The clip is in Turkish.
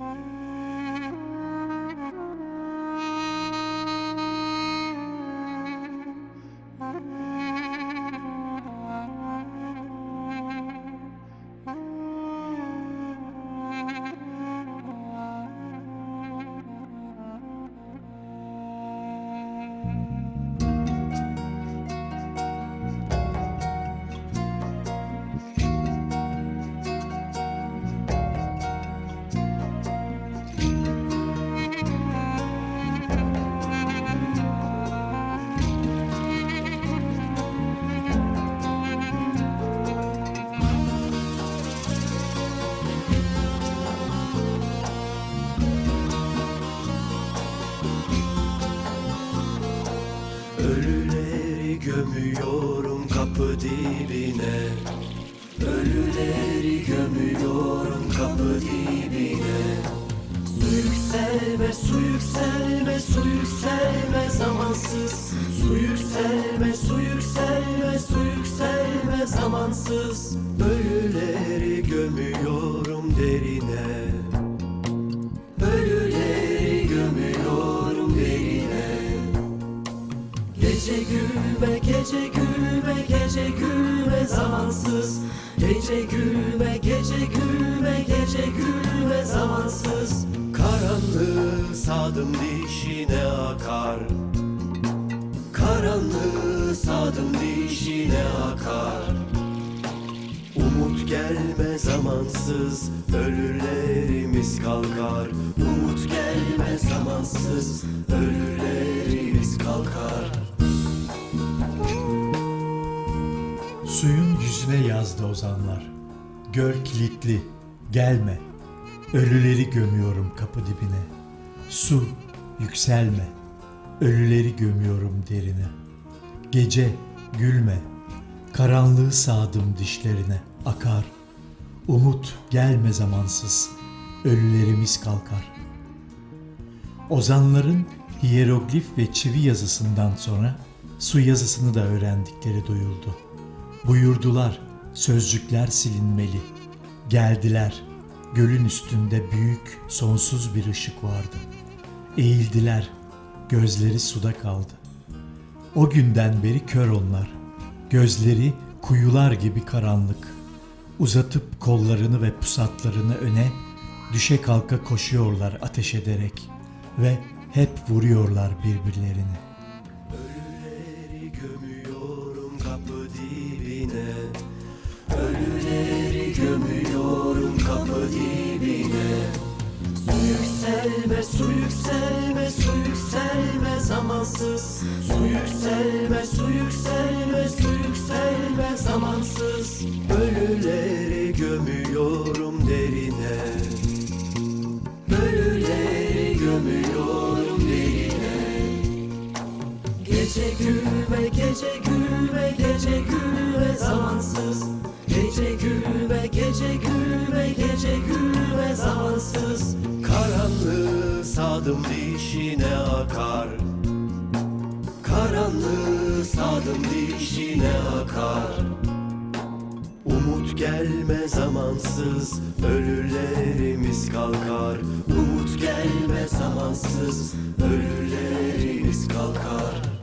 Ölüleri gömüyorum kapı dibine. Ölüleri gömüyorum kapı dibine. Su yükselme, su yükselme, su yükselme zamansız. Su yükselme, su yükselme, su yükselme zamansız. Ölüleri gömüyorum derine. Ölüleri gömüyorum derine. Gece gülme, gece gülme, gece gülme zamansız. Gece gülme, gece gülme, gece gülme zamansız. Karanlığı sadım dişine akar. Karanlığı sadım dişine akar. Umut gelme zamansız. Ölülerimiz kalkar. Umut gelme zamansız. Ölülerimiz kalkar Suyun yüzüne yazdı ozanlar. Göl kilitli, gelme. Ölüleri gömüyorum kapı dibine. Su, yükselme. Ölüleri gömüyorum derine. Gece, gülme. Karanlığı sağdım dişlerine, akar. Umut gelme zamansız. Ölülerimiz kalkar. Ozanların hieroglif ve çivi yazısından sonra su yazısını da öğrendikleri duyuldu. Buyurdular, sözcükler silinmeli. Geldiler, gölün üstünde büyük, sonsuz bir ışık vardı. Eğildiler, gözleri suda kaldı. O günden beri kör onlar. Gözleri kuyular gibi karanlık. Uzatıp kollarını ve pusatlarını öne, düşe kalka koşuyorlar ateş ederek ve hep vuruyorlar birbirlerini. Su yükselme, su yükselme zamansız. Su yükselme, su yükselme, su yükselme zamansız. Ölüleri gömüyorum derine. Ölüleri gömüyorum derine. Gece gülme, gece gülme, gece gülme zamansız. Gece gülme, gece gülme, gece gülme zamansız. Karanlığı sadım dişine akar. Karanlığı sadım dişine akar. Umut gelme zamansız Ölülerimiz kalkar. Umut gelme zamansız Ölülerimiz kalkar